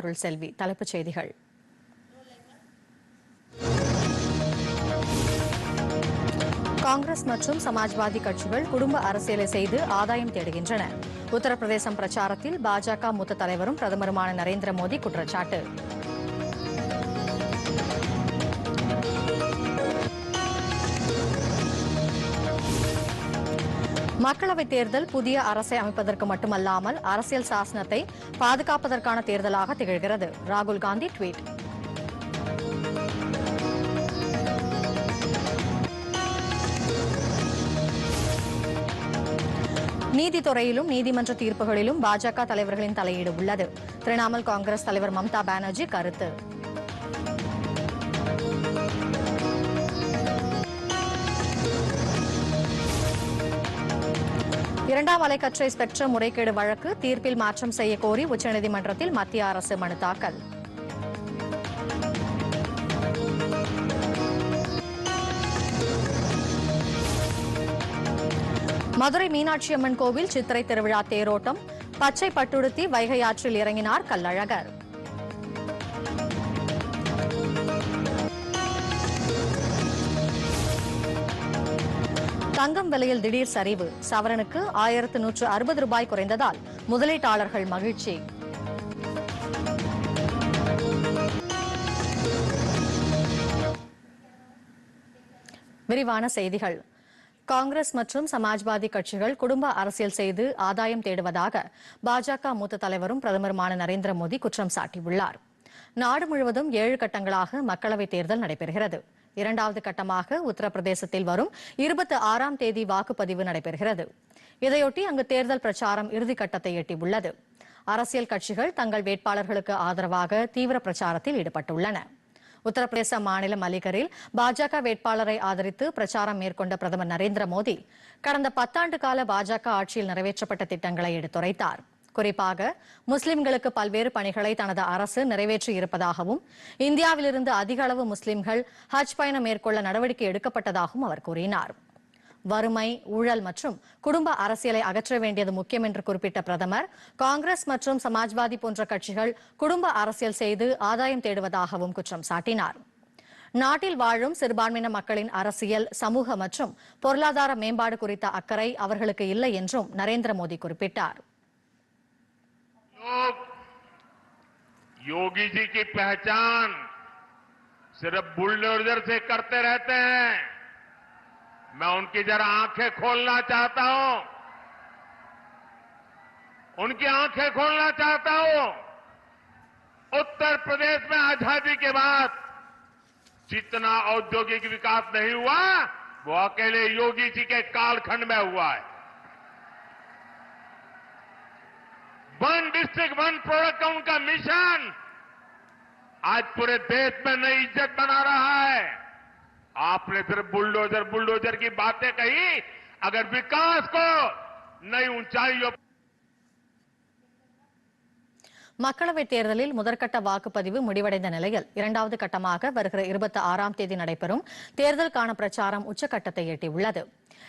அருள் செல்வி தலைப்புச் செய்திகள். காங்கிரஸ் மற்றும் சமாஜ்வாதி கட்சிகள் குடும்ப அரசியலை செய்து ஆதாயம் தேடுகின்றன. உத்தரப்பிரதேசம் பிரச்சாரத்தில் பாஜக மூத்த தலைவரும் பிரதமருமான நரேந்திர மோடி குற்றச்சாட்டு. மக்களவைத் தேர்தல் புதிய அரசை அமைப்பதற்கு மட்டுமல்லாமல் அரசியல் சாசனத்தை பாதுகாப்பதற்கான தேர்தலாக திகழ்கிறது. ராகுல் காந்தி ட்வீட். நீதித்துறையிலும் நீதிமன்ற தீர்ப்புகளிலும் பாஜக தலைவர்களின் தலையீடு உள்ளது. திரிணாமுல் காங்கிரஸ் தலைவர் மம்தா பானர்ஜி கருத்து. இரண்டாம் அலைக்கற்றை ஸ்பெக்ட்ரம் முறைகேடு வழக்கு தீர்ப்பில் மாற்றம் செய்ய கோரி உச்சநீதிமன்றத்தில் மத்திய அரசு மனு தாக்கல். மதுரை மீனாட்சி அம்மன் கோவில் சித்திரை திருவிழா தேரோட்டம். பச்சை பட்டுடுத்தி வைகை ஆற்றில் இறங்கினார் கள்ளழகர். தங்கம் விலையில் திடீர் சரிவு. சவரனுக்கு ஆயிரத்து நூற்று அறுபது ரூபாய் குறைந்ததால் முதலீட்டாளர்கள் மகிழ்ச்சி. விரிவான செய்திகள். காங்கிரஸ் மற்றும் சமாஜ்வாதி கட்சிகள் குடும்ப அரசியல் செய்து ஆதாயம் தேடுவதாக பாஜக மூத்த தலைவரும் பிரதமருமான நரேந்திர மோடி குற்றம் சாட்டியுள்ளார். நாடு முழுவதும் ஏழு கட்டங்களாக மக்களவைத் தேர்தல் நடைபெறுகிறது. இரண்டாவது கட்டமாக உத்தரப்பிரதேசத்தில் வரும் இருபத்தி ஆறாம் தேதி வாக்குப்பதிவு நடைபெறுகிறது. இதையொட்டி அங்கு தேர்தல் பிரச்சாரம் இறுதிக்கட்டத்தை எட்டியுள்ளது. அரசியல் கட்சிகள் தங்கள் வேட்பாளர்களுக்கு ஆதரவாக தீவிர பிரச்சாரத்தில் ஈடுபட்டுள்ளன. உத்தரப்பிரதேச மாநிலம் அலிகரில் பாஜக வேட்பாளரை ஆதரித்து பிரச்சாரம் மேற்கொண்ட பிரதமர் நரேந்திர மோடி கடந்த பத்தாண்டு கால பாஜக ஆட்சியில் நிறைவேற்றப்பட்ட திட்டங்களை எடுத்துரைத்தார். குறிப்பாக முஸ்லிம்களுக்கு பல்வேறு பணிகளை தனது அரசு நிறைவேற்றி இருப்பதாகவும் இந்தியாவிலிருந்து அதிக அளவு முஸ்லிம்கள் ஹஜ் பயணம் மேற்கொள்ள நடவடிக்கை எடுக்கப்பட்டதாகவும் அவர் கூறினார். வறுமை ஊழல் மற்றும் குடும்ப அரசியலை அகற்ற வேண்டியது முக்கியம் என்று குறிப்பிட்ட பிரதமர் காங்கிரஸ் மற்றும் சமாஜ்வாதி போன்ற கட்சிகள் குடும்ப அரசியல் செய்து ஆதாயம் தேடுவதாகவும் குற்றம் சாட்டினார். நாட்டில் வாழும் சிறுபான்மையின மக்களின் அரசியல் சமூக மற்றும் பொருளாதார மேம்பாடு குறித்த அக்கறை அவர்களுக்கு இல்லை என்றும் நரேந்திர மோடி குறிப்பிட்டார். लोग, योगी जी की पहचान सिर्फ़ बुलडोजर से करते रहते हैं। मैं उनकी जरा आँखें खोलना चाहता हूँ। उनकी आँखें खोलना चाहता हूँ। उत्तर प्रदेश में आज़ादी के बाद जितना औद्योगिक विकास नहीं हुआ, वो अकेले योगी जी के कालखंड में हुआ है। वन डिस्ट्रिक्ट वन प्रोडक्ट का उनका मिशन आज पूरे देश में नई इज्जत बना रहा है आपने सिर्फ बुलडोजर बुलडोजर की बातें कही अगर विकास को नई ऊंचाइयों மக்களவைத் தேர்தலில் முதற்கட்ட வாக்குப்பதிவு முடிவடைந்த நிலையில் இரண்டாவது கட்டமாக வருகிற இருபத்தி ஆறாம் தேதி நடைபெறும் தேர்தலுக்கான பிரச்சாரம் உச்சக்கட்டத்தை எட்டியுள்ளது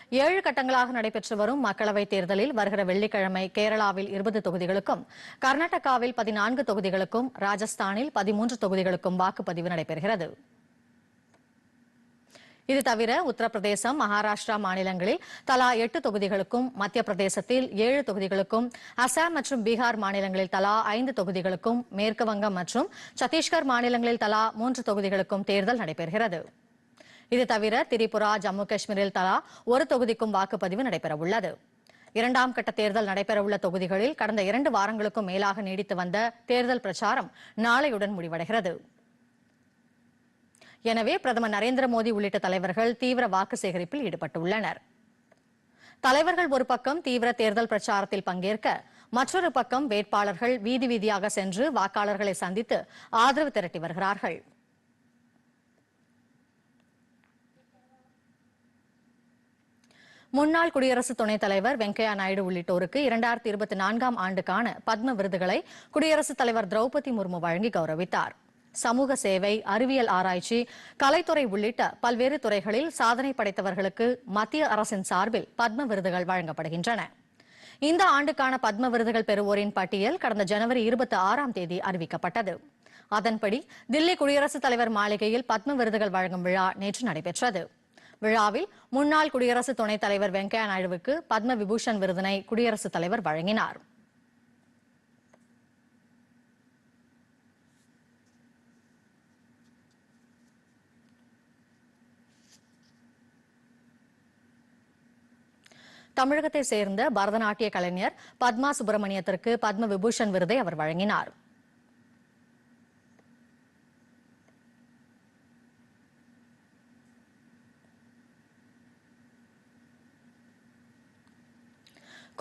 ஏழு கட்டங்களாக நடைபெற்று வரும் மக்களவைத் தேர்தலில் வருகிற வெள்ளிக்கிழமை கேரளாவில் இருபது தொகுதிகளுக்கும் கர்நாடகாவில் பதினான்கு தொகுதிகளுக்கும் ராஜஸ்தானில் பதிமூன்று தொகுதிகளுக்கும் வாக்குப்பதிவு நடைபெறுகிறது. இது தவிர உத்தரப்பிரதேசம் மகாராஷ்டிரா மாநிலங்களில் தலா எட்டு தொகுதிகளுக்கும் மத்திய பிரதேசத்தில் ஏழு தொகுதிகளுக்கும் அசாம் மற்றும் பீகார் மாநிலங்களில் தலா ஐந்து தொகுதிகளுக்கும் மேற்கு வங்கம் மற்றும் சத்தீஸ்கர் மாநிலங்களில் தலா மூன்று தொகுதிகளுக்கும் தேர்தல் நடைபெறுகிறது. இது தவிர திரிபுரா ஜம்மு காஷ்மீரில் தலா ஒரு தொகுதிக்கும் வாக்குப்பதிவு நடைபெறவுள்ளது. இரண்டாம் கட்ட தேர்தல் நடைபெறவுள்ள தொகுதிகளில் கடந்த இரண்டு வாரங்களுக்கும் மேலாக நீடித்து வந்த தேர்தல் பிரச்சாரம் நாளையுடன் முடிவடைகிறது. எனவே பிரதமர் நரேந்திர மோடி உள்ளிட்ட தலைவர்கள் தீவிர வாக்கு சேகரிப்பில் ஈடுபட்டுள்ளனர். தலைவர்கள் ஒரு பக்கம் தீவிர தேர்தல் பிரச்சாரத்தில் பங்கேற்க மற்றொரு பக்கம் வேட்பாளர்கள் வீதி வீதியாக சென்று வாக்காளர்களை சந்தித்து ஆதரவு திரட்டி வருகிறார்கள். முன்னாள் குடியரசு துணைத் தலைவர் வெங்கையா நாயுடு உள்ளிட்டோருக்கு இரண்டாயிரத்தி இருபத்தி நான்காம் ஆண்டுக்கான பத்ம விருதுகளை குடியரசுத் தலைவர் திரௌபதி முர்மு வழங்கி கௌரவித்தார். சமூக சேவை அறிவியல் ஆராய்ச்சி கலைத்துறை உள்ளிட்ட பல்வேறு துறைகளில் சாதனை படைத்தவர்களுக்கு மத்திய அரசின் சார்பில் பத்ம விருதுகள் வழங்கப்படுகின்றன. இந்த ஆண்டுக்கான பத்ம விருதுகள் பெறுவோரின் பட்டியல் கடந்த ஜனவரி இருபத்தி ஆறாம் தேதி அறிவிக்கப்பட்டது. அதன்படி தில்லி குடியரசுத் தலைவர் மாளிகையில் பத்ம விருதுகள் வழங்கும் விழா நேற்று நடைபெற்றது. விழாவில் முன்னாள் குடியரசு துணைத் தலைவர் வெங்கையா நாயுடுவுக்கு பத்ம விபூஷன் விருதினை குடியரசுத் தலைவர் வழங்கினார். தமிழகத்தை சேர்ந்த பரதநாட்டிய கலைஞர் பத்மா சுப்பிரமணியத்திற்கு பத்ம விபூஷன் விருதை அவர் வழங்கினார்.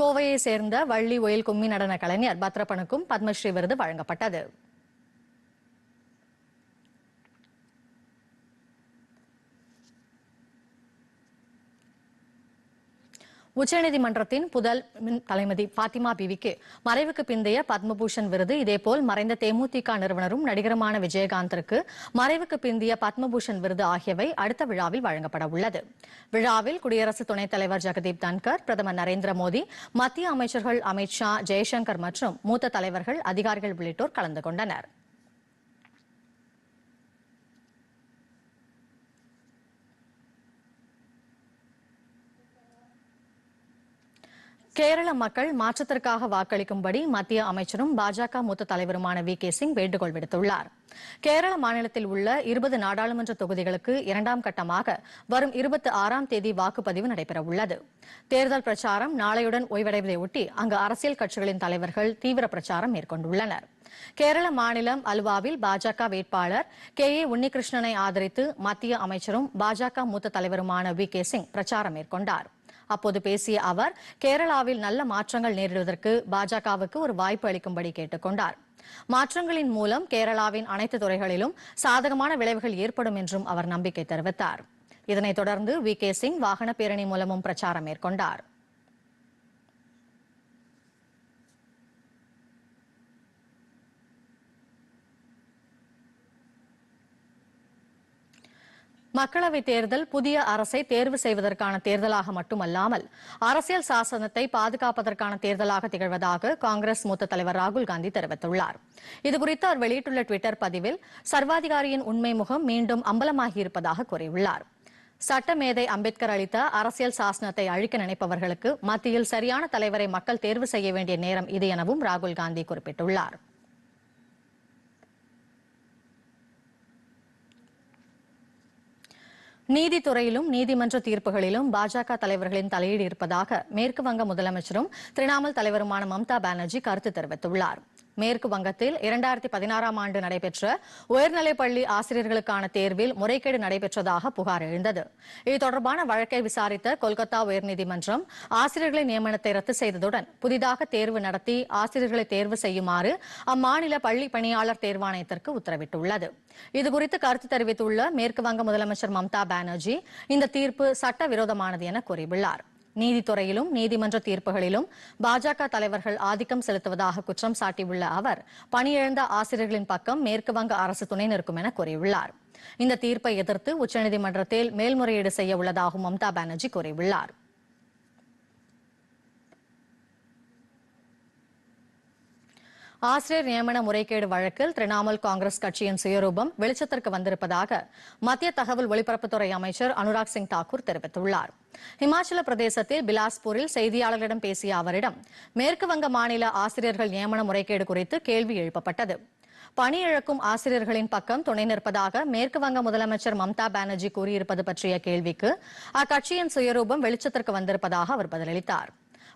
கோவையை சேர்ந்த வள்ளி ஒயில் கும்மி நடன கலைஞர் பத்ரப்பனுக்கும் பத்மஸ்ரீ விருது வழங்கப்பட்டது. உச்சநீதிமன்றத்தின் புதல் தலைமதி பாத்திமா பிவிக்கு மறைவுக்கு பிந்தைய பத்மபூஷன் விருது. இதேபோல் மறைந்த தேமுதிக நிறுவனரும் நடிகருமான விஜயகாந்திற்கு மறைவுக்கு பிந்தைய பத்மபூஷன் விருது ஆகியவை அடுத்த விழாவில் வழங்கப்பட உள்ளது. விழாவில் குடியரசு துணைத் தலைவர் ஜெகதீப் தன்கர் பிரதமர் நரேந்திர மோடி மத்திய அமைச்சர்கள் அமித் ஷா ஜெய்சங்கர் மற்றும் மூத்த தலைவர்கள் அதிகாரிகள் உள்ளிட்டோர் கலந்து கொண்டனர். கேரள மக்கள் மாற்றத்திற்காக வாக்களிக்கும்படி மத்திய அமைச்சரும் பாஜக மூத்த தலைவருமான வி கே சிங் வேண்டுகோள் விடுத்துள்ளார். கேரள மாநிலத்தில் உள்ள இருபது நாடாளுமன்ற தொகுதிகளுக்கு இரண்டாம் கட்டமாக வரும் இருபத்தி ஆறாம் தேதி வாக்குப்பதிவு நடைபெறவுள்ளது. தேர்தல் பிரச்சாரம் நாளையுடன் ஓய்வடைவதையொட்டி அங்கு அரசியல் கட்சிகளின் தலைவர்கள் தீவிர பிரச்சாரம் மேற்கொண்டுள்ளனர். கேரள மாநிலம் அல்வாவில் பாஜக வேட்பாளர் கே ஏ உன்னிகிருஷ்ணனை ஆதரித்து மத்திய அமைச்சரும் பாஜக மூத்த தலைவருமான வி கே சிங் பிரச்சாரம் மேற்கொண்டார். அப்போது பேசிய அவர் கேரளாவில் நல்ல மாற்றங்கள் நேரிடுவதற்கு பாஜகவுக்கு ஒரு வாய்ப்பு அளிக்கும்படி கேட்டுக்கொண்டார். மாற்றங்களின் மூலம் கேரளாவின் அனைத்து துறைகளிலும் சாதகமான விளைவுகள் ஏற்படும் என்றும் அவர் நம்பிக்கை தெரிவித்தார். இதனைத் தொடர்ந்து வி. கே. சிங் வாகன பேரணி மூலமும் பிரச்சாரம் மேற்கொண்டார். மக்களவை தேர்தல் புதிய அரசை தேர்வு செய்வதற்கான தேர்தலாக மட்டுமல்லாமல் அரசியல் சாசனத்தை பாதுகாப்பதற்கான தேர்தலாக திகழ்வதாக காங்கிரஸ் மூத்த தலைவர் ராகுல் காந்தி தெரிவித்துள்ளார். இதுகுறித்து அவர் வெளியிட்டுள்ள டுவிட்டர் பதிவில் சர்வாதிகாரியின் உண்மை முகம் மீண்டும் அம்பலமாகியிருப்பதாக கூறியுள்ளார். சட்டமேதை அம்பேத்கர் அளித்த அரசியல் சாசனத்தை அழிக்க நினைப்பவர்களுக்கு மத்தியில் சரியான தலைவரை மக்கள் தேர்வு செய்ய வேண்டிய நேரம் இது எனவும் ராகுல் காந்தி குறிப்பிட்டுள்ளார். நீதித்துறையிலும் நீதிமன்ற தீர்ப்புகளிலும் பாஜக தலைவர்களின் தலையீடு இருப்பதாக மேற்கு வங்க முதலமைச்சரும் திரிணாமுல் தலைவருமான மம்தா பானர்ஜி கருத்து தெரிவித்துள்ளார். மேற்கு வங்கத்தில் இரண்டாயிரத்தி பதினாறாம் ஆண்டு நடைபெற்ற உயர்நிலைப் பள்ளி ஆசிரியர்களுக்கான தேர்வில் முறைகேடு நடைபெற்றதாக புகார் எழுந்தது. இது தொடர்பான வழக்கை விசாரித்த கொல்கத்தா உயர்நீதிமன்றம் ஆசிரியர்களின் நியமனத்தை ரத்து செய்ததுடன் புதிதாக தேர்வு நடத்தி ஆசிரியர்களை தேர்வு செய்யுமாறு அம்மாநில பள்ளி பணியாளர் தேர்வாணையத்திற்கு உத்தரவிட்டுள்ளது. இதுகுறித்து கருத்து தெரிவித்துள்ள மேற்கு வங்க முதலமைச்சர் மம்தா பானர்ஜி இந்த தீர்ப்பு சட்டவிரோதமானது என கூறியுள்ளார். நீதித்துறையிலும் நீதிமன்ற தீர்ப்புகளிலும் பாஜக தலைவர்கள் ஆதிக்கம் செலுத்துவதாக குற்றம் சாட்டியுள்ள அவர் பணியிழந்த ஆசிரியர்களின் பக்கம் மேற்கு வங்க அரசு துணை நிற்கும் என கூறியுள்ளார். இந்த தீர்ப்பை எதிர்த்து உச்சநீதிமன்றத்தில் மேல்முறையீடு செய்ய உள்ளதாகவும் மம்தா பானர்ஜி கூறியுள்ளார். ஆசிரியர் நியமன முறைகேடு வழக்கில் திரிணாமுல் காங்கிரஸ் கட்சியின் சுயரூபம் வெளிச்சத்திற்கு வந்திருப்பதாக மத்திய தகவல் ஒலிபரப்புத்துறை அமைச்சர் அனுராக் சிங் தாக்கூர் தெரிவித்துள்ளார். இமாச்சல பிரதேசத்தில் பிலாஸ்பூரில் செய்தியாளர்களிடம் பேசிய அவரிடம் மேற்கு வங்க மாநில ஆசிரியர்கள் நியமன முறைகேடு குறித்து கேள்வி எழுப்பப்பட்டது. பணி இழக்கும் ஆசிரியர்களின் பக்கம் துணை நிற்பதாக மேற்கு வங்க முதலமைச்சர் மம்தா பானர்ஜி கூறியிருப்பது பற்றிய கேள்விக்கு அக்கட்சியின் சுயரூபம் வெளிச்சத்திற்கு வந்திருப்பதாக அவர் பதிலளித்தார்.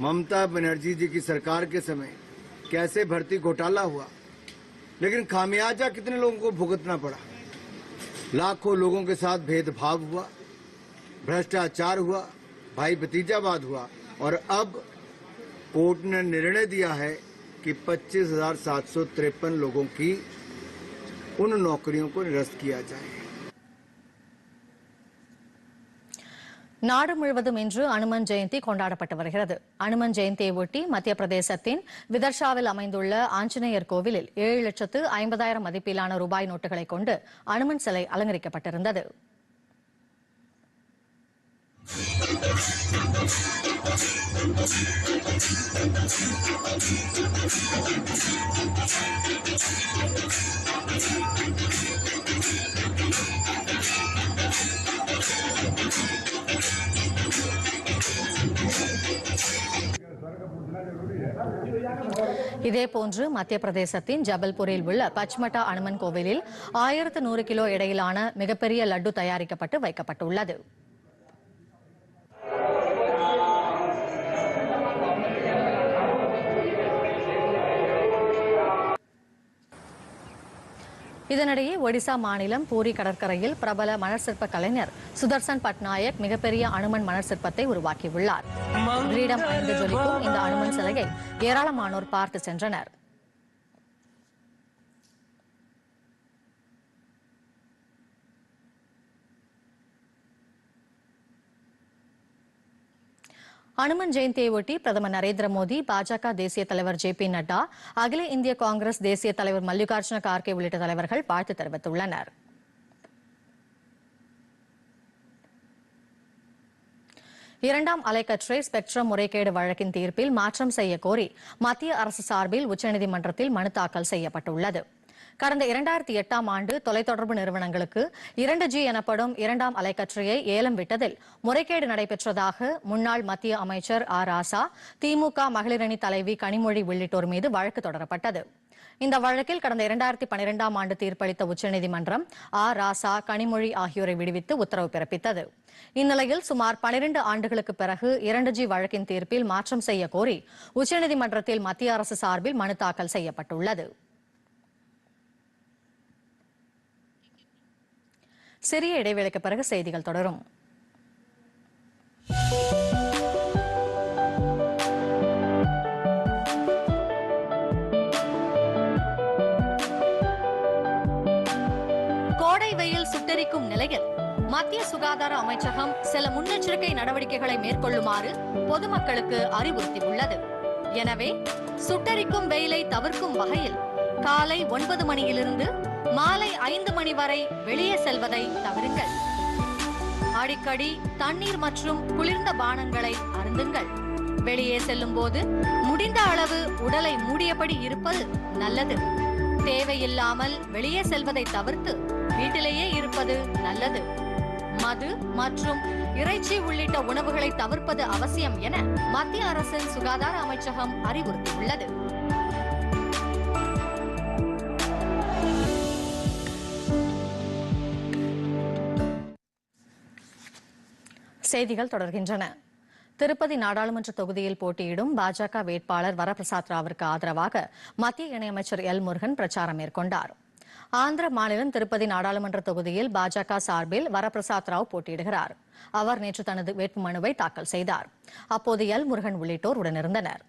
ममता बनर्जी जी की सरकार के समय कैसे भर्ती घोटाला हुआ, लेकिन खामियाजा कितने लोगों को भुगतना पड़ा? लाखों लोगों के साथ भेदभाव हुआ, भ्रष्टाचार हुआ, भाई भतीजावाद हुआ, और अब कोर्ट ने निर्णय दिया है कि पच्चीस लोगों की उन नौकरियों को निरस्त किया जाए। நாடு முழுவதும் இன்று அனுமன் ஜெயந்தி கொண்டாடப்பட்டு வருகிறது. அனுமன் ஜெயந்தியை ஒட்டி மத்திய பிரதேசத்தின் விதர்ஷாவில் அமைந்துள்ள ஆஞ்சநேயர் கோவிலில் ஏழு லட்சத்து ஐம்பதாயிரம் மதிப்பிலான ரூபாய் நோட்டுகளை கொண்டு அனுமன் சிலை அலங்கரிக்கப்பட்டிருந்தது. இதேபோன்று மத்திய பிரதேசத்தின் ஜபல்பூரில் உள்ள பச்மட்டா அனுமன் கோவிலில் ஆயிரத்து நூறு கிலோ இடையிலான மிகப்பெரிய லட்டு தயாரிக்கப்பட்டு வைக்கப்பட்டுள்ளது. இதனிடையே ஒடிசா மாநிலம் பூரி கடற்கரையில் பிரபல மணர் சிற்ப கலைஞர் சுதர்சன் பட்நாயக் மிகப்பெரிய அனுமன் மணர் சிற்பத்தை உருவாக்கியுள்ளார். கிரீடம் அணிந்து ஜொலிக்கும் இந்த அனுமன் சிலையை ஏராளமானோர் பார்த்து சென்றனர். அனுமன் ஜெயந்தியை ஒட்டி பிரதமர் நரேந்திர மோடி பாஜக தேசிய தலைவர் ஜே பி நட்டா அகில இந்திய காங்கிரஸ் தேசிய தலைவர் மல்லிகார்ஜுன கார்கே உள்ளிட்ட தலைவர்கள் வாழ்த்து தெரிவித்துள்ளனர். இரண்டாம் அலைக்கற்றை ஸ்பெக்ட்ரம் முறைகேடு வழக்கின் தீர்ப்பில் மாற்றம் செய்ய கோரி மத்திய அரசு சார்பில் உச்சநீதிமன்றத்தில் மனு தாக்கல் செய்யப்பட்டுள்ளது. கடந்த இரண்டாயிரத்தி எட்டாம் ஆண்டு தொலைத்தொடர்பு நிறுவனங்களுக்கு இரண்டு ஜி எனப்படும் இரண்டாம் அலைக்கற்றையை ஏலம் விட்டதில் முறைகேடு நடைபெற்றதாக முன்னாள் மத்திய அமைச்சர் ஆ ராசா திமுக மகளிரணி தலைவி கனிமொழி உள்ளிட்டோர் மீது வழக்கு தொடரப்பட்டது. இந்த வழக்கில் கடந்த இரண்டாயிரத்தி பனிரெண்டாம் ஆண்டு தீர்ப்பளித்த உச்சநீதிமன்றம் ஆ ராசா கனிமொழி ஆகியோரை விடுவித்து உத்தரவு பிறப்பித்தது. இந்நிலையில் சுமார் பனிரெண்டு ஆண்டுகளுக்கு பிறகு இரண்டு ஜி வழக்கின் தீர்ப்பில் மாற்றம் செய்ய கோரி உச்சநீதிமன்றத்தில் மத்திய அரசு சார்பில் மனு தாக்கல் செய்யப்பட்டுள்ளது. சிறிய இடைவேளைக்கு பிறகு செய்திகள் தொடரும். கோடை வெயில் சுட்டரிக்கும் நிலையில் மத்திய சுகாதார அமைச்சகம் சில முன்னெச்சரிக்கை நடவடிக்கைகளை மேற்கொள்ளுமாறு பொதுமக்களுக்கு அறிவுறுத்தியுள்ளது. எனவே சுட்டரிக்கும் வெயிலை தவிர்க்கும் வகையில் காலை ஒன்பது மணியிலிருந்து மாலை ஐந்து மணி வரை வெளியே செல்வதை தவிருங்கள். அடிக்கடி தண்ணீர் மற்றும் குளிர்ந்த பானங்களை அருந்துங்கள். வெளியே செல்லும் போது முடிந்த அளவு உடலை மூடியபடி இருப்பது நல்லது. தேவையில்லாமல் வெளியே செல்வதை தவிர்த்து வீட்டிலேயே இருப்பது நல்லது. மது மற்றும் இறைச்சி உள்ளிட்ட உணவுகளை தவிர்ப்பது அவசியம் என மத்திய அரசின் சுகாதார அமைச்சகம் அறிவுறுத்தியுள்ளது. செய்திகள் தொடர்கின்றன. திருப்பதி நாடாளுமன்ற தொகுதியில் போட்டியிடும் பாஜக வேட்பாளர் வரபிரசாத் ராவிற்கு ஆதரவாக மத்திய இணையமைச்சர் எல் முருகன் பிரச்சாரம் மேற்கொண்டார். ஆந்திர மாநிலம் திருப்பதி நாடாளுமன்ற தொகுதியில் பாஜக சார்பில் வரபிரசாத் ராவ் போட்டியிடுகிறார். அவர் நேற்று தனது வேட்புமனுவை தாக்கல் செய்தார். அப்போது எல் முருகன் உள்ளிட்டோர் உடனிருந்தனர்.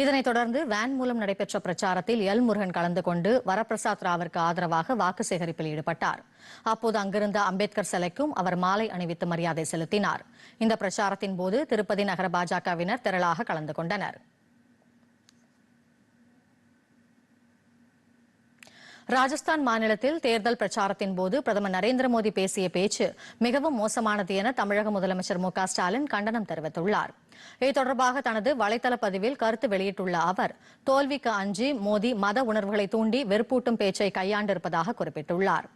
இதனைத் தொடர்ந்து வேன் மூலம் நடைபெற்ற பிரச்சாரத்தில் எல் முருகன் கலந்து கொண்டு வரப்பிரசாத் ராவிற்கு ஆதரவாக வாக்கு சேகரிப்பில் ஈடுபட்டார். அப்போது அங்கிருந்த அம்பேத்கர் சிலைக்கும் அவர் மாலை அணிவித்து மரியாதை செலுத்தினார். இந்த பிரச்சாரத்தின் போது திருப்பதி நகர பாஜகவினர் திரளாக கலந்து கொண்டனர். ராஜஸ்தான் மாநிலத்தில் தேர்தல் பிரச்சாரத்தின் போது பிரதமர் நரேந்திர மோடி பேசிய பேச்சு மிகவும் மோசமானது என தமிழக முதலமைச்சர் மு ஸ்டாலின் கண்டனம் தெரிவித்துள்ளார். இது தொடர்பாக தனது வலைதள பதிவில் கருத்து வெளியிட்டுள்ள அவர் தோல்விக்கு அஞ்சி மோடி மத உணர்வுகளை தூண்டி வெறுப்பூட்டும் பேச்சை கையாண்டிருப்பதாக குறிப்பிட்டுள்ளார்.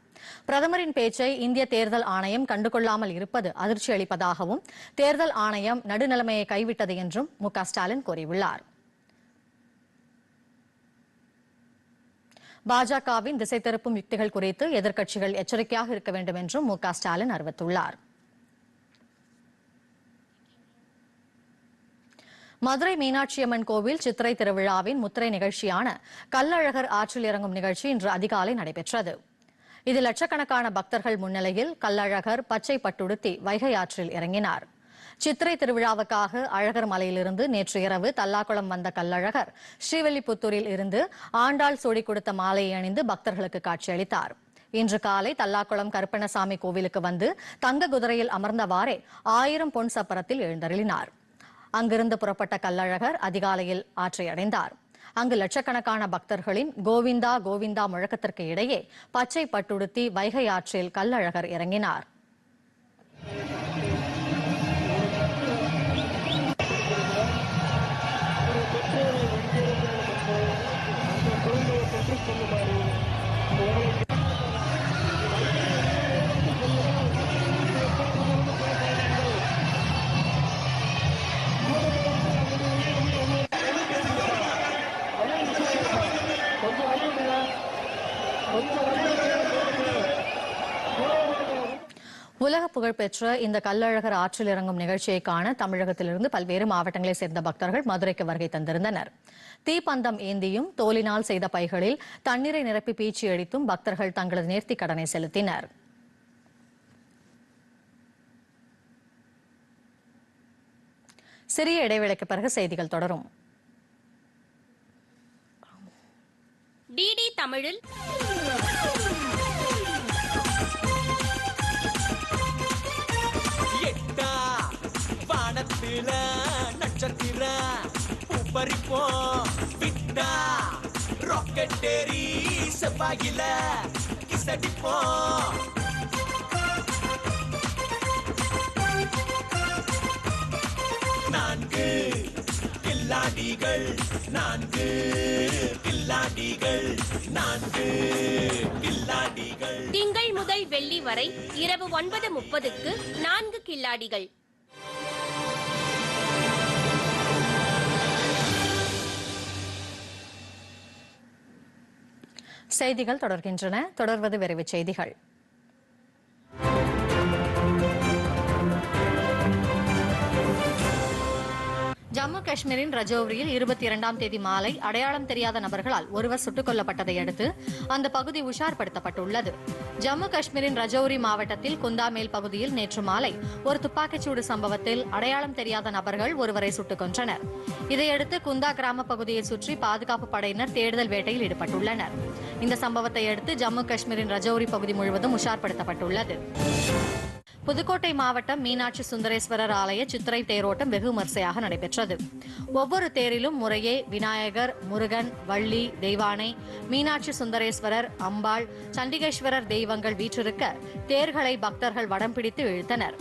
பிரதமரின் பேச்சை இந்திய தேர்தல் ஆணையம் கண்டுகொள்ளாமல் இருப்பது அதிர்ச்சி அளிப்பதாகவும் தேர்தல் ஆணையம் நடுநிலைமையை கைவிட்டது என்றும் மு ஸ்டாலின் கூறியுள்ளார். பாஜகவின் திசை திருப்பும் யுக்திகள் குறித்து எதிர்க்கட்சிகள் எச்சரிக்கையாக இருக்க வேண்டும் என்றும் மு ஸ்டாலின் அறிவித்துள்ளார். மதுரை மீனாட்சியம்மன் கோவில் சித்திரை திருவிழாவின் முத்திரை நிகழ்ச்சியான கல்லழகர் ஆற்றில் இறங்கும் நிகழ்ச்சி இன்று அதிகாலை நடைபெற்றது. இதில் லட்சக்கணக்கான பக்தர்கள் முன்னிலையில் கல்லழகர் பச்சை பட்டுடுத்தி வைகை ஆற்றில் இறங்கினார். சித்திரை திருவிழாவுக்காக அழகர் மலையிலிருந்து நேற்று இரவு தல்லாக்குளம் வந்த கள்ளழகர் ஸ்ரீவில்லிபுத்தூரில் இருந்து ஆண்டாள் சூடி கொடுத்த மாலையை அணிந்து பக்தர்களுக்கு காட்சியளித்தார். இன்று காலை தல்லாக்குளம் கருப்பணசாமி கோவிலுக்கு வந்து தங்க குதிரையில் அமர்ந்தவாறே ஆயிரம் பொன் சப்பரத்தில் எழுந்தருளினார். அங்கிருந்து புறப்பட்ட கள்ளழகர் அதிகாலையில் ஆற்றை அடைந்தார் அங்கு லட்சக்கணக்கான பக்தர்களின் கோவிந்தா கோவிந்தா முழக்கத்திற்கு இடையே பச்சை பட்டுடுத்தி வைகை ஆற்றில் கள்ளழகர் இறங்கினார். உலக புகழ்பெற்ற இந்த கள்ளழகர் ஆற்றில் இறங்கும் நிகழ்ச்சியை காண தமிழகத்திலிருந்து பல்வேறு மாவட்டங்களைச் சேர்ந்த பக்தர்கள் மதுரைக்கு வருகை தந்திருந்தனர். தீப்பந்தம் ஏந்தியும் தோலினால் செய்த பைகளில் தண்ணீரை நிரப்பி பீச்சி அடித்தும் பக்தர்கள் தங்களது நேர்த்திக் கடனை செலுத்தினர். சிறிய இடைவேளைக்கு பிறகு செய்திகள் தொடரும். டிடி தமிழில் வானத்தில நட்சத்திர பூப்பறிப்போம் விட்டா ராக்கெட் ஏறி செவ்வாயில கிசடிப்போம் நான்கு கில்லாடிகள் நான்கு கில்லாடிகள் நான்கு கில்லாடிகள் திங்கள் முதல் வெள்ளி வரை இரவு ஒன்பது முப்பதுக்கு நான்கு கில்லாடிகள். செய்திகள் தொடர்கின்றன. தொடர்வது விரைவு செய்திகள். ஜம்மு காஷ்மீரின் ரஜோரியில் இருபத்தி இரண்டாம் தேதி மாலை அடையாளம் தெரியாத நபர்களால் ஒருவர் சுட்டுக் கொல்லப்பட்டதை அடுத்து அந்த பகுதி உஷார்படுத்தப்பட்டுள்ளது. ஜம்மு காஷ்மீரின் ரஜௌரி மாவட்டத்தில் குந்தாமேல் பகுதியில் நேற்று மாலை ஒரு துப்பாக்கிச்சூடு சம்பவத்தில் அடையாளம் தெரியாத நபர்கள் ஒருவரை சுட்டுக் கொன்றனர். இதையடுத்து குந்தா கிராம பகுதியை சுற்றி பாதுகாப்பு படையினர் தேடுதல் வேட்டையில் ஈடுபட்டுள்ளனர். இந்த சம்பவத்தை அடுத்து ஜம்மு காஷ்மீரின் ரஜோரி பகுதி முழுவதும் உஷார்படுத்தப்பட்டுள்ளது. புதுக்கோட்டை மாவட்டம் மீனாட்சி சுந்தரேஸ்வரர் ஆலய சித்திரை தேரோட்டம் வெகு விமர்சையாக நடைபெற்றது. ஒவ்வொரு தேரிலும் முறையே விநாயகர் முருகன் வள்ளி தெய்வானை மீனாட்சி சுந்தரேஸ்வரர் அம்பாள் சண்டிகேஸ்வரர் தெய்வங்கள் வீற்றிருக்க தேர்களை பக்தர்கள் வடம் பிடித்து இழுத்தனர்.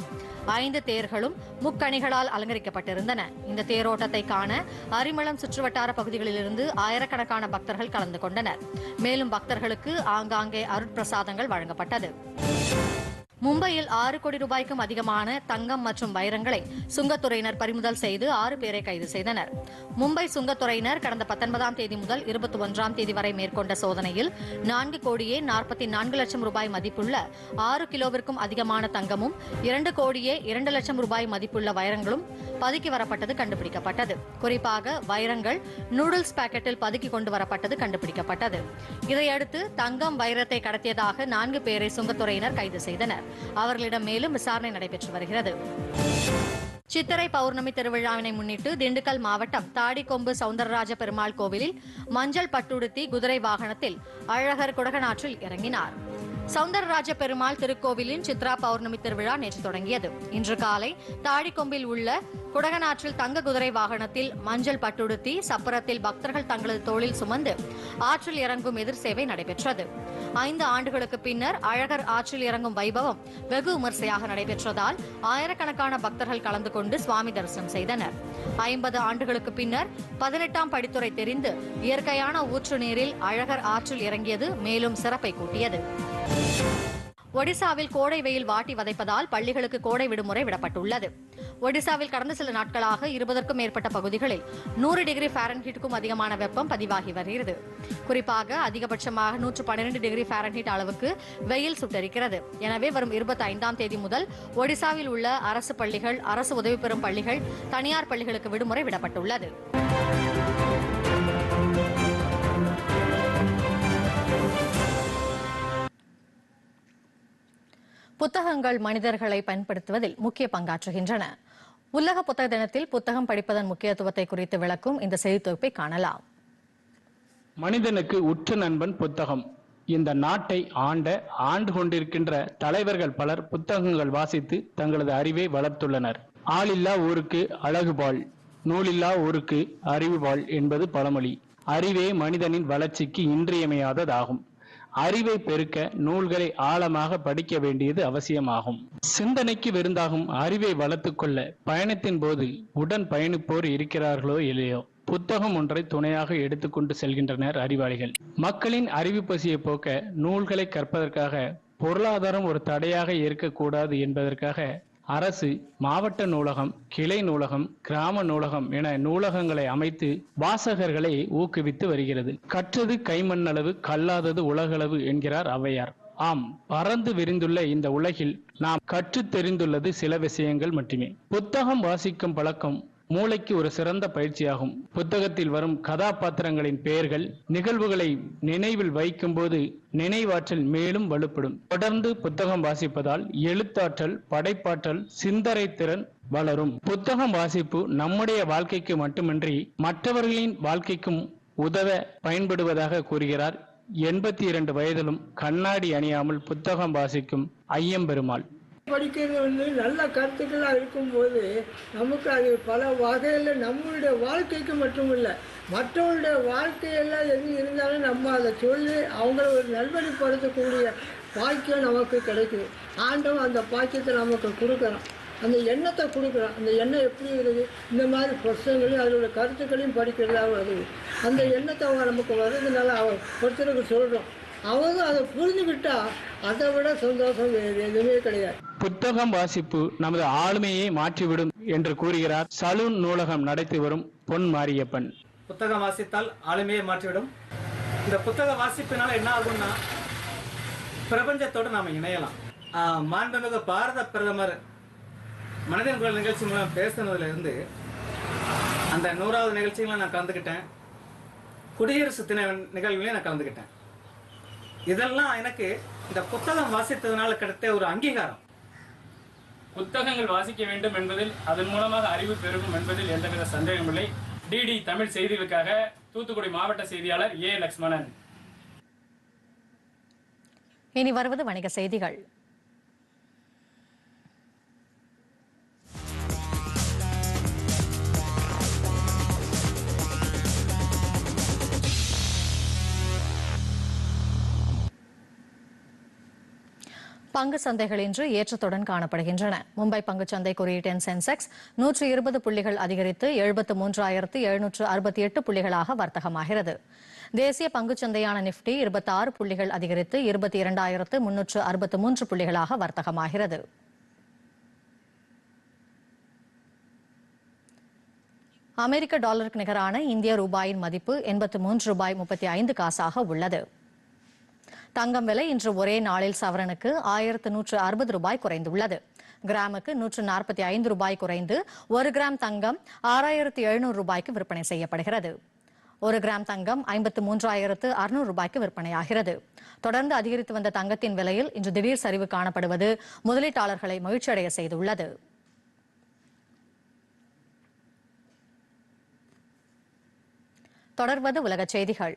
ஐந்து தேர்களும் முக்கணிகளால் அலங்கரிக்கப்பட்டிருந்தன. இந்த தேரோட்டத்தை காண அரிமளம் சுற்றுவட்டார பகுதிகளிலிருந்து ஆயிரக்கணக்கான பக்தர்கள் கலந்து கொண்டனர். மேலும் பக்தர்களுக்கு ஆங்காங்கே அருட்பிரசாதங்கள் வழங்கப்பட்டது. மும்பையில் ஆறு கோடி ரூபாய்க்கும் அதிகமான தங்கம் மற்றும் வைரங்களை சுங்கத்துறையினர் பறிமுதல் செய்து ஆறு பேரை கைது செய்தனர். மும்பை சுங்கத்துறையினர் கடந்த பத்தொன்பதாம் தேதி முதல் இருபத்தி ஒன்றாம் தேதி வரை மேற்கொண்ட சோதனையில் நான்கு கோடியே நாற்பத்தி நான்கு லட்சம் ரூபாய் மதிப்புள்ள ஆறு கிலோவிற்கும் அதிகமான தங்கமும் இரண்டு கோடியே இரண்டு லட்சம் ரூபாய் மதிப்புள்ள வைரங்களும் பதுக்கி வரப்பட்டது கண்டுபிடிக்கப்பட்டது. குறிப்பாக வைரங்கள் நூடுல்ஸ் பாக்கெட்டில் பதுக்கி கொண்டு வரப்பட்டது கண்டுபிடிக்கப்பட்டது. இதையடுத்து தங்கம் வைரத்தை கடத்தியதாக நான்கு பேரை சுங்கத்துறையினர் கைது செய்தனர். அவர்களிடம் மேலும் விசாரணை நடைபெற்று வருகிறது. சித்திரை பௌர்ணமி திருவிழாவினை முன்னிட்டு திண்டுக்கல் மாவட்டம் தாடிக்கொம்பு சவுந்தரராஜ பெருமாள் கோவிலில் மஞ்சள் பட்டுடுத்தி குதிரை வாகனத்தில் அழகர் குடகநாற்றில் இறங்கினார். சவுந்தரராஜ பெருமாள் திருக்கோவிலின் சித்ரா பௌர்ணமி திருவிழா நேற்று தொடங்கியது. இன்று காலை தாடிக்கொம்பில் உள்ள குடகநாற்றில் தங்க குதிரை வாகனத்தில் மஞ்சள் பட்டுடுத்தி சப்பரத்தில் பக்தர்கள் தங்களது தோளில் சுமந்து ஆற்றில் இறங்கும் எதிர் சேவை நடைபெற்றது. ஐந்து ஆண்டுகளுக்கு பின்னர் அழகர் ஆற்றில் இறங்கும் வைபவம் வெகு விமர்சையாக நடைபெற்றதால் ஆயிரக்கணக்கான பக்தர்கள் கலந்து கொண்டு சுவாமி தரிசனம் செய்தனர். ஐம்பது ஆண்டுகளுக்கு பின்னர் பதினெட்டாம் படித்துறை தெரிந்து இயற்கையான ஊற்று நீரில் அழகர் ஆற்றில் இறங்கியது மேலும் சிறப்பை கூட்டியது. ஒடிசாவில் கோடை வெயில் வாட்டி வதைப்பதால் பள்ளிகளுக்கு கோடை விடுமுறை விடப்பட்டுள்ளது. ஒடிசாவில் கடந்த சில நாட்களாக இருபதற்கும் மேற்பட்ட பகுதிகளில் நூறு டிகிரி ஃபாரன்ஹீட்டுக்கும் அதிகமான வெப்பம் பதிவாகி வருகிறது. குறிப்பாக அதிகபட்சமாக நூற்று பன்னிரண்டு டிகிரி ஃபாரன்ஹீட் அளவுக்கு வெயில் சுட்டரிக்கிறது. எனவே வரும் இருபத்தி ஐந்தாம் தேதி முதல் ஒடிசாவில் உள்ள அரசு பள்ளிகள் அரசு உதவி பெறும் பள்ளிகள் தனியார் பள்ளிகளுக்கு விடுமுறை விடப்பட்டுள்ளது. புத்தகங்கள் மனிதர்களை பயன்படுத்துவதில் முக்கிய பங்காற்றுகின்றன. உலக புத்தக தினத்தில் புத்தகம் படிப்பதன் முக்கியத்துவத்தை குறித்து விளக்கும் இந்த செய்தி தொகுப்பை காணலாம். மனிதனுக்கு உற்ற நண்பன் புத்தகம். இந்த நாட்டை ஆண்ட ஆண்டு கொண்டிருக்கின்ற தலைவர்கள் பலர் புத்தகங்கள் வாசித்து தங்களது அறிவை வளர்த்துள்ளனர். ஆளில்லா ஊருக்கு அழகுபால் நூலில்லா ஊருக்கு அறிவுபால் என்பது பழமொழி. அறிவே மனிதனின் வளர்ச்சிக்கு இன்றியமையாததாகும். அறிவை பெருக்க நூல்களை ஆழமாக படிக்க வேண்டியது அவசியமாகும். சிந்தனைக்கு விருந்தாகும் அறிவை வளர்த்துக்கொள்ள பயணத்தின் போது உடன் பயணிப்போர் இருக்கிறார்களோ இல்லையோ? புத்தகம் ஒன்றை துணையாக எடுத்துக்கொண்டு செல்கின்றனர் அறிவாளிகள். மக்களின் அறிவு பசியை போக்க நூல்களை கற்பதற்காக பொருளாதாரம் ஒரு தடையாக இருக்கக்கூடாது என்பதற்காக அரசு மாவட்ட நூலகம் கிளை நூலகம் கிராம நூலகம் என நூலகங்களை அமைத்து வாசகர்களை ஊக்குவித்து வருகிறது. கற்றது கைமண்ணளவு கல்லாதது உலகளவு என்கிறார் ஔவையார். ஆம் பறந்து விரிந்துள்ள இந்த உலகில் நாம் கற்று தெரிந்துள்ளது சில விஷயங்கள் மட்டுமே. புத்தகம் வாசிக்கும் பழக்கம் மூளைக்கு ஒரு சிறந்த பயிற்சியாகும். புத்தகத்தில் வரும் கதாபாத்திரங்களின் பெயர்கள் நிகழ்வுகளை நினைவில் வைக்கும்போது நினைவாற்றல் மேலும் வலுப்படும். தொடர்ந்து புத்தகம் வாசிப்பதால் எழுத்தாற்றல் படைப்பாற்றல் சிந்தனை திறன் வளரும். புத்தகம் வாசிப்பு நம்முடைய வாழ்க்கைக்கு மட்டுமின்றி மற்றவர்களின் வாழ்க்கைக்கும் உதவ பயன்படுவதாக கூறுகிறார். எண்பத்தி இரண்டு வயதிலும் கண்ணாடி அணியாமல் புத்தகம் வாசிக்கும் ஐயம்பெருமாள். படிக்கிறது வந்து நல்ல கருத்துக்களாக இருக்கும்போது நமக்கு அது பல வகையில் நம்மளுடைய வாழ்க்கைக்கு மட்டும் இல்லை மற்றவங்களுடைய வாழ்க்கையெல்லாம் எது இருந்தாலும் நம்ம அதை சொல்லி அவங்கள ஒரு நல்வழிப்படுத்தக்கூடிய பாக்கியம் நமக்கு கிடைக்குது. ஆண்டவன் அந்த பாக்கியத்தை நமக்கு கொடுக்குறான். அந்த எண்ணத்தை கொடுக்குறோம் அந்த எண்ணம் எப்படி இருக்குது? இந்த மாதிரி புஸ்தகங்களையும் அதோட கருத்துக்களையும் படிக்கிறதா வருது. அந்த எண்ணத்தை அவங்க நமக்கு வர்றதுனால அவன் ஒருத்தருக்கு சொல்கிறோம் அவங்க அதை புரிஞ்சுக்கிட்டா அதை விட சந்தோஷம் வேறு எதுவுமே கிடையாது. புத்தகம் வாசிப்பு நமது ஆளுமையை மாற்றிவிடும் என்று கூறுகிறார். சலூன் நூலகம் நடத்தி வரும் பொன் மாரியப்பன். புத்தகம் வாசித்தால் ஆளுமையை மாற்றிவிடும். இந்த புத்தக வாசிப்பினால என்ன ஆகும்னா பிரபஞ்சத்தோடு நாம் இணையலாம். மாண்புமிகு பாரத பிரதமர் மனிதன் குரல் நிகழ்ச்சி மூலம் பேசுனதுல இருந்து அந்த நூறாவது நிகழ்ச்சியில நான் கலந்துக்கிட்டேன். குடியரசு தின நிகழ்வுலையும் நான் கலந்துக்கிட்டேன். இதெல்லாம் எனக்கு இந்த புத்தகம் வாசித்ததுனால கிடைத்த ஒரு அங்கீகாரம். புத்தகங்கள் வாசிக்க வேண்டும் என்பதில் அதன் மூலமாக அறிவு பெருகும் என்பதில் எந்தவித சந்தேகமில்லை டிடி தமிழ் செய்திகளுக்காக தூத்துக்குடி மாவட்ட செய்தியாளர் ஏ லக்ஷ்மணன். இனி வருவது வணிக செய்திகள். பங்கு சந்தைகள் இன்று ஏற்றத்துடன் காணப்படுகின்றன. மும்பை பங்குச் சந்தை குறியீட்டின் சென்செக்ஸ் நூற்று இருபது புள்ளிகள் அதிகரித்து எழுபத்து மூன்றாயிரத்து எழுநூற்று அறுபத்தி எட்டு புள்ளிகளாக வர்த்தகமாகிறது. தேசிய பங்குச் சந்தையான நிப்டி இருபத்தி ஆறு புள்ளிகள் அதிகரித்து இருபத்தி இரண்டாயிரத்து முன்னூற்று அறுபத்து மூன்று புள்ளிகளாக வர்த்தகமாகிறது. அமெரிக்க டாலருக்கு நிகரான இந்திய ரூபாயின் மதிப்பு எண்பத்து மூன்று ரூபாய் முப்பத்தி ஐந்து காசாக உள்ளது. தங்கம் விலை இன்று ஒரே நாளில் சவரனுக்கு ஆயிரத்து நூற்று அறுபது ரூபாய் குறைந்துள்ளது. கிராமுக்கு நூற்று நாற்பத்தி ஐந்து ரூபாய் குறைந்து ஒரு கிராம் தங்கம் ஆறாயிரத்து எழுநூறு ரூபாய்க்கு விற்பனை செய்யப்படுகிறது. ஒரு கிராம் தங்கம் ஐம்பத்து மூன்றாயிரத்து அறுநூறு ரூபாய்க்கு விற்பனையாகிறது. தொடர்ந்து அதிகரித்து வந்த தங்கத்தின் விலையில் இன்று திடீர் சரிவு காணப்படுவது முதலீட்டாளர்களை மகிழ்ச்சியடைய செய்துள்ளது. தொடர்வது உலகச் செய்திகள்.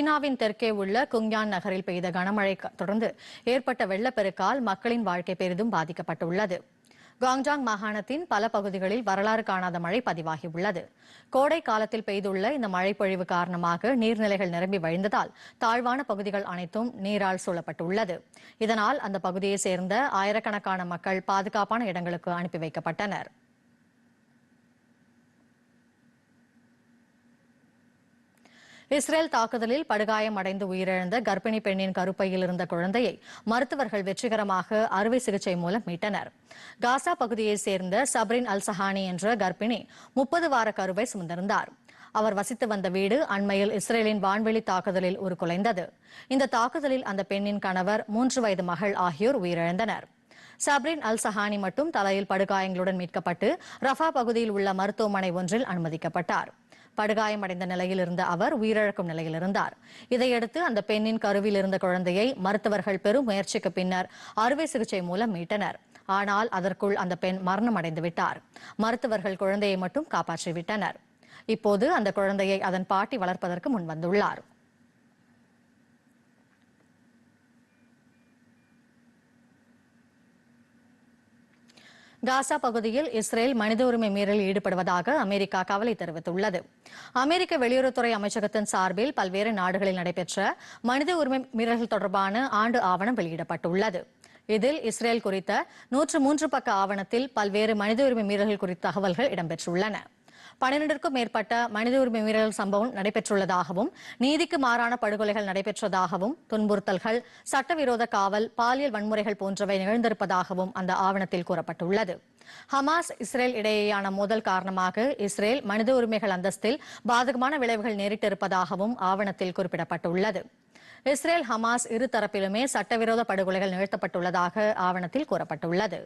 சீனாவின் தெற்கே உள்ள குங்யான் நகரில் பெய்த கனமழை தொடர்ந்து ஏற்பட்ட வெள்ளப்பெருக்கால் மக்களின் வாழ்க்கை பெரிதும் பாதிக்கப்பட்டுள்ளது. காங்ஜாங் மாகாணத்தின் பல பகுதிகளில் வரலாறு காணாத மழை பதிவாகியுள்ளது கோடை காலத்தில் பெய்துள்ள இந்த மழைப்பொழிவு காரணமாக நீர்நிலைகள் நிரம்பி வழிந்ததால் தாழ்வான பகுதிகள் அனைத்தும் நீரால் சூழப்பட்டுள்ளது. இதனால் அந்த பகுதியைச் சேர்ந்த ஆயிரக்கணக்கான மக்கள் பாதுகாப்பான இடங்களுக்கு அனுப்பி வைக்கப்பட்டனா் இஸ்ரேல் தாக்குதலில் படுகாயம் அடைந்து உயிரிழந்த கர்ப்பிணி பெண்ணின் கருப்பையில் இருந்த குழந்தையை மருத்துவர்கள் வெற்றிகரமாக அறுவை சிகிச்சை மூலம் மீட்டனர். காசா பகுதியைச் சேர்ந்த சப்ரின் அல் சஹானி என்ற கர்ப்பிணி முப்பது வார கருவை சுமந்திருந்தார். அவர் வசித்து வந்த வீடு அண்மையில் இஸ்ரேலின் வான்வெளி தாக்குதலில் உருக்குலைந்தது இந்த தாக்குதலில் அந்த பெண்ணின் கணவர் மூன்று வயது மகள் ஆகியோர் உயிரிழந்தனர். சப்ரின் அல் சஹானி மட்டும் தலையில் படுகாயங்களுடன் மீட்கப்பட்டு ரஃபா பகுதியில் உள்ள மருத்துவமனை ஒன்றில் அனுமதிக்கப்பட்டார். படுகாயமடைந்த நிலையில் இருந்த அவர் உயிரிழக்கும் நிலையில் இருந்தார். இதையடுத்து அந்த பெண்ணின் கருவில் இருந்த குழந்தையை மருத்துவர்கள் பெரும் முயற்சிக்கு பின்னர் அறுவை சிகிச்சை மூலம் மீட்டனர். ஆனால் அதற்குள் அந்த பெண் மரணம் அடைந்து விட்டார். மருத்துவர்கள் குழந்தையை மட்டும் காப்பாற்றிவிட்டனர். இப்போது அந்த குழந்தையை அதன் பாட்டி வளர்ப்பதற்கு முன்வந்துள்ளார். காசா பகுதியில் இஸ்ரேல் மனித உரிமை மீறலில் ஈடுபடுவதாக அமெரிக்கா கவலை தெரிவித்துள்ளது. அமெரிக்க வெளியுறவுத்துறை அமைச்சகத்தின் சார்பில் பல்வேறு நாடுகளில் நடைபெற்ற மனித உரிமை மீறல்கள் தொடர்பான ஆண்டு ஆவணம் வெளியிடப்பட்டுள்ளது. இதில் இஸ்ரேல் குறித்த நூற்று மூன்று பக்க ஆவணத்தில் பல்வேறு மனித உரிமை மீறல்கள் குறித்த தகவல்கள் இடம்பெற்றுள்ளன. பன்னிரண்டிற்கும் மேற்பட்ட மனித உரிமை மீறல் சம்பவம் நடைபெற்றுள்ளதாகவும் நீதிக்கு மாறான படுகொலைகள் நடைபெற்றதாகவும் துன்புறுத்தல்கள் சட்டவிரோத காவல் பாலியல் வன்முறைகள் போன்றவை நிகழ்ந்திருப்பதாகவும் அந்த ஆவணத்தில் கூறப்பட்டுள்ளது. ஹமாஸ் இஸ்ரேல் இடையேயான மோதல் காரணமாக இஸ்ரேல் மனித உரிமைகள் அந்தஸ்தில் பாதகமான விளைவுகள் நேரிட்டிருப்பதாகவும் ஆவணத்தில் குறிப்பிடப்பட்டுள்ளது. இஸ்ரேல் ஹமாஸ் இரு தரப்பிலுமே சட்டவிரோத படுகொலைகள் நிகழ்த்தப்பட்டுள்ளதாக ஆவணத்தில் கூறப்பட்டுள்ளது.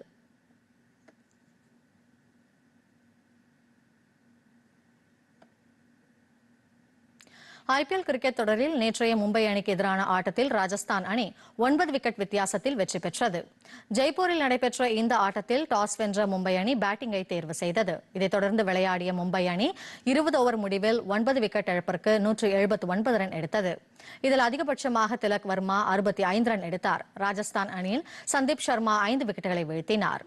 ஐபிஎல் கிரிக்கெட் தொடரில் நேற்றைய மும்பை அணிக்கு எதிரான ஆட்டத்தில் ராஜஸ்தான் அணி ஒன்பது விக்கெட் வித்தியாசத்தில் வெற்றி பெற்றது. ஜெய்ப்பூரில் நடைபெற்ற இந்த ஆட்டத்தில் டாஸ் வென்ற மும்பை அணி பேட்டிங்கை தேர்வு செய்தது. இதைத் தொடர்ந்து விளையாடிய மும்பை அணி இருபது ஓவர் முடிவில் ஒன்பது விக்கெட் இழப்பிற்கு நூற்று எழுபத்து ஒன்பது ரன் எடுத்தது. இதில் அதிகபட்சமாக திலக் வர்மா அறுபத்தி ஐந்து ரன் எடுத்தார். ராஜஸ்தான் அணியில் சந்தீப் சர்மா ஐந்து விக்கெட்டுகளை வீழ்த்தினார்.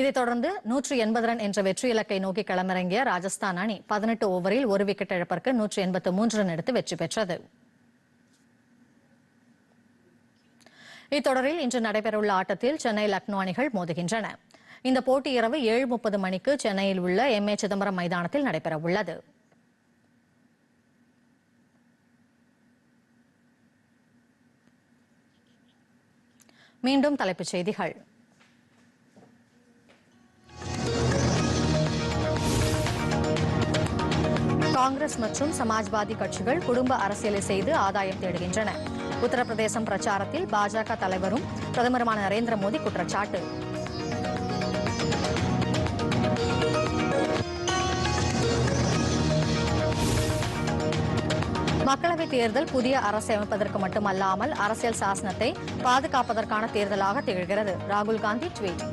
இதைத் தொடர்ந்து நூற்று எண்பது ரன் என்ற வெற்றி இலக்கை நோக்கி களமிறங்கிய ராஜஸ்தான் அணி பதினெட்டு ஓவரில் ஒரு விக்கெட் இழப்பிற்கு நூற்று எண்பத்து மூன்று ரன் எடுத்து வெற்றி பெற்றது. இத்தொடரில் இன்று நடைபெறவுள்ள ஆட்டத்தில் சென்னை லக்னோ அணிகள் மோதுகின்றன. இந்த போட்டி இரவு ஏழு முப்பது மணிக்கு சென்னையில் உள்ள எம். ஏ. சிதம்பரம் மைதானத்தில் நடைபெறவுள்ளது. மீண்டும் தலைப்புச் செய்திகள். காங்கிரஸ் மற்றும் சமாஜ்வாதி கட்சிகள் குடும்ப அரசியலை செய்து ஆதாயம் தேடுகின்றன. உத்தரப்பிரதேசம் பிரச்சாரத்தில் பாஜக தலைவரும் பிரதமருமான நரேந்திர மோடி குற்றச்சாட்டு. மக்களவைத் தேர்தல் புதிய அரசை அமைப்பதற்கு மட்டுமல்லாமல் அரசியல் சாசனத்தை பாதுகாப்பதற்கான தேர்தலாக திகழ்கிறது. ராகுல் காந்தி ட்வீட்.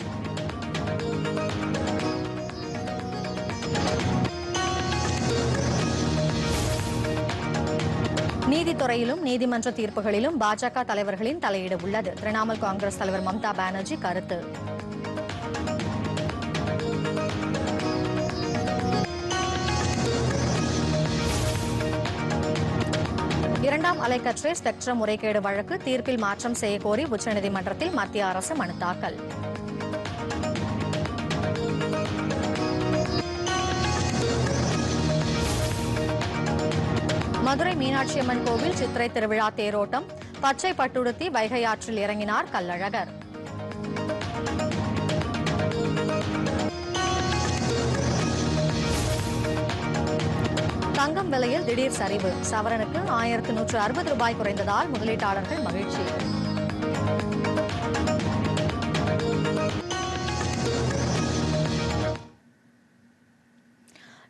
நீதித்துறையிலும் நீதிமன்ற தீர்ப்புகளிலும் பாஜக தலைவர்களின் தலையீடு உள்ளது. திரிணாமுல் காங்கிரஸ் தலைவர் மம்தா பானர்ஜி கருத்து. இரண்டாம் அலைக்கற்றை ஸ்பெக்ட்ரம் முறைகேடு வழக்கு தீர்ப்பில் மாற்றம் செய்யக்கோரி உச்சநீதிமன்றத்தில் மத்திய அரசு மனு தாக்கல். மதுரை மீனாட்சி அம்மன் கோவில் சித்திரை திருவிழா தேரோட்டம். பச்சை பட்டுடுத்தி வைகை ஆற்றில் இறங்கினார் கள்ளழகர். தங்கம் விலையில் திடீர் சரிவு. சவரனுக்கு ஆயிரத்து நூற்று அறுபது ரூபாய் குறைந்ததால் முதலீட்டாளர்கள் மகிழ்ச்சி.